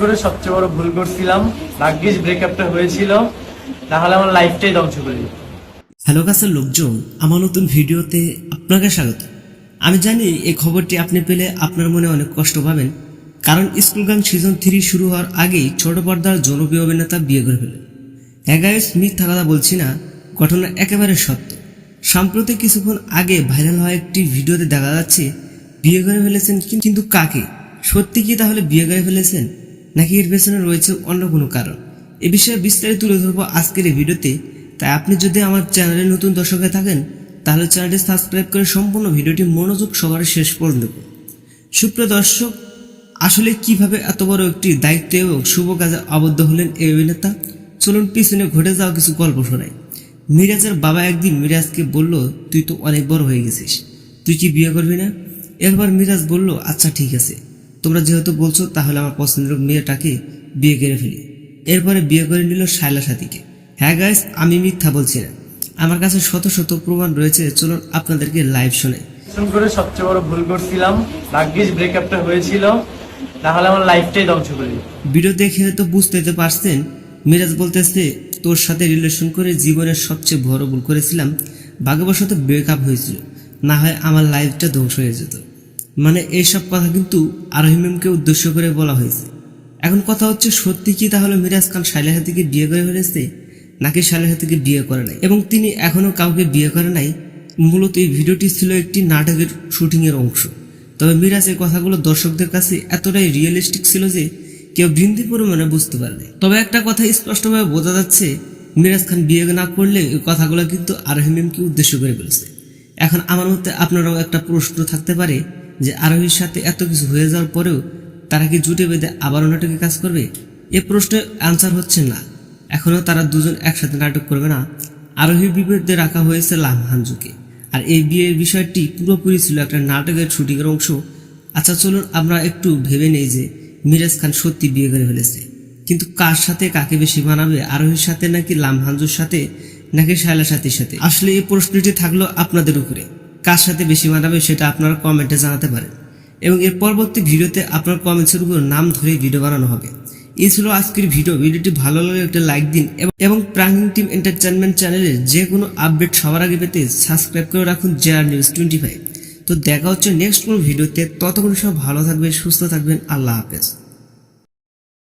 করে সবচেয়ে বড় ভুল করছিলাম। ভাগ্যিস ব্রেকআপটা হয়েছিল। তাহলে আমার লাইফটাই ধ্বংস করে হ্যালো কাছের লোকজন, আমার নতুন ভিডিওতে আপনাকে স্বাগত। আমি জানি এই খবরটি আপনি পেলে আপনার মনে অনেক কষ্ট পাবেন, কারণ স্কুল গান সিজন থ্রি শুরু হওয়ার আগেই ছোট পর্দার জনপ্রিয় অভিনেতা বিয়ে করে ফেলেন। এগাইস মিথ্যা কথা বলছি না, ঘটনা একেবারে সত্য। সাম্প্রতিক কিছুক্ষণ আগে ভাইরাল হওয়া একটি ভিডিওতে দেখা যাচ্ছে, বিয়ে করে ফেলেছেন কিন্তু কাকে? সত্যি কি তাহলে বিয়ে করে ফেলেছেন? নাকি এর পেছনে রয়েছে অন্য কোনো কারণ? এ বিষয়ে বিস্তারিত তুলে ধরবো আজকের এই ভিডিওতে। তাই আপনি যদি আমার চ্যানেলে নতুন দর্শক হয়ে থাকেন, তাহলে চ্যানেলটি সাবস্ক্রাইব করে সম্পূর্ণ ভিডিওটি মনোযোগ সবার শেষ পর্যন্ত সুপ্রিয় দর্শক, আসলে কীভাবে এত বড় একটি দায়িত্ব এবং শুভ কাজে আবদ্ধ হলেন এই অভিনেতা? চলুন পিছনে ঘটে যাওয়া কিছু গল্প শোনাই। মিরাজের বাবা একদিন মিরাজকে বলল, তুই তো অনেক বড় হয়ে গেছিস। তুই কি বিয়ে করবি না? এরপর মিরাজ বলল আচ্ছা ঠিক আছে। তোমরা যেহেতু বলছো তাহলে আমার পছন্দের মেয়েটাকে বিয়ে করে ফেলি। এরপরে বিয়ে করে নিল শায়লা সাথীকে হ্যাঁ গাইস আমি মিথ্যা বলছি না। আমার কাছে শত শত প্রমাণ রয়েছে চলুন আপনাদেরকে লাইভ শোনাই। করে সবচেয়ে বড় ভুল করছিলাম। ভাগ্যিস ব্রেকআপটা হয়েছিল। তাহলে আমার লাইফটাই ধ্বংস করে ভিডিও দেখে তো বুঝতে পারছেন মিরাজ বলতেছে তোর সাথে রিলেশন করে জীবনের সবচেয়ে বড় ভুল করেছিলাম। ভাগ্যবশত ব্রেকআপ হয়েছিল। না হয় আমার লাইফটা ধ্বংস হয়ে যেত। মানে এইসব কথা কিন্তু আরহিমকে উদ্দেশ্য করে বলা হয়েছে। এখন কথা হচ্ছে, সত্যি কি তাহলে মিরাজ খান শাইলাহাতিকে বিয়ে করে ফেলেছে, নাকি শাইলাহাতিকে বিয়ে করে নাই? এবং তিনি এখনও কাউকে বিয়ে করে নাই, মূলত এই ভিডিওটি ছিল একটি নাটকের শুটিংয়ের অংশ। তবে মিরাজ এই কথাগুলো দর্শকদের কাছে এতটাই রিয়েলিস্টিক ছিল যে কেউ বৃন্দি পরিমাণে বুঝতে পারবে তবে একটা কথা স্পষ্টভাবে বোঝা যাচ্ছে, মিরাজ খান বিয়ে না করলে এই কথাগুলো কিন্তু আরহিমিমকে উদ্দেশ্য করে বলেছে। এখন আমার মতে আপনারাও একটা প্রশ্ন থাকতে পারে যে আরোহীর সাথে এত কিছু হয়ে যাওয়ার পরেও তারা কি জুটে বেঁধে আবারও নাটকে কাজ করবে? এ প্রশ্নের অ্যান্সার হচ্ছে না। এখনও তারা দুজন একসাথে নাটক করবে না। আরোহীর বিপরীতে রাখা হয়েছে লামহানজুকে আর এই বিয়ের বিষয়টি পুরোপুরি ছিল একটা নাটকের শুটিংয়ের অংশ। আচ্ছা চলুন আমরা একটু ভেবে নেই যে মিরাজ খান সত্যি বিয়ে করে ফেলেছে। কিন্তু কার সাথে, কাকে বেশি মানাবে আরোহীর সাথে নাকি লামহানজুর সাথে, নাকি শায়লা সাথীর সাথে? আসলে এই প্রশ্নটি থাকল আপনাদের উপরে। কার সাথে বেশি মানাবে সেটা আপনারা কমেন্টে জানাতে পারেন। এবং এর পরবর্তী ভিডিওতে আপনার কমেন্টসের উপর নাম ধরে ভিডিও বানানো হবে। এই ছিল আজকের ভিডিও ভিডিওটি ভালো লাগলে একটা লাইক দিন এবং- প্রাঙ্গিং টিম এন্টারটেনমেন্ট চ্যানেলের যে কোনো আপডেট সবার আগে পেতে সাবস্ক্রাইব করে রাখুন জেআর নিউজ টোয়েন্টি ফাইভ তো দেখা হচ্ছে নেক্সট কোনো ভিডিওতে ততক্ষণ সব ভালো থাকবেন, সুস্থ থাকবেন। আল্লাহ হাফেজ।